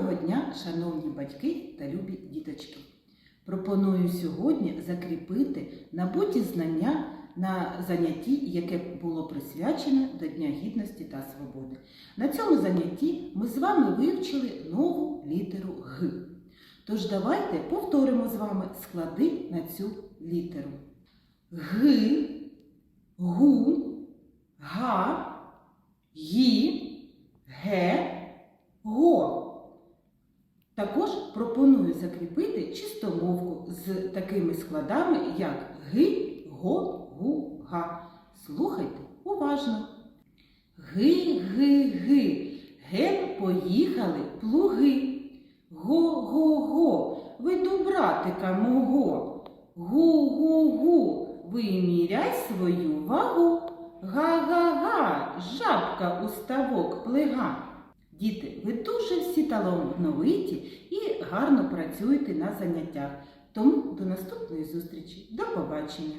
Доброго дня, шановні батьки та любі діточки! Пропоную сьогодні закріпити набуті знання на занятті, яке було присвячене до Дня Гідності та Свободи. На цьому занятті ми з вами вивчили нову літеру Г. Тож давайте повторимо з вами склади на цю літеру. Г, гу, га, гі, ге, го. Також пропоную закріпити чистомовку з такими складами, як ги, го, гу, га. Слухайте уважно. Ги, ги, ги, ген поїхали плуги. Го, го, го, веду братика мого. Гу, гу, гу, виміряй свою вагу. Га-га-га, жабка у ставок плега. Діти, ви дуже всі талановиті і гарно працюєте на заняттях. Тому до наступної зустрічі. До побачення!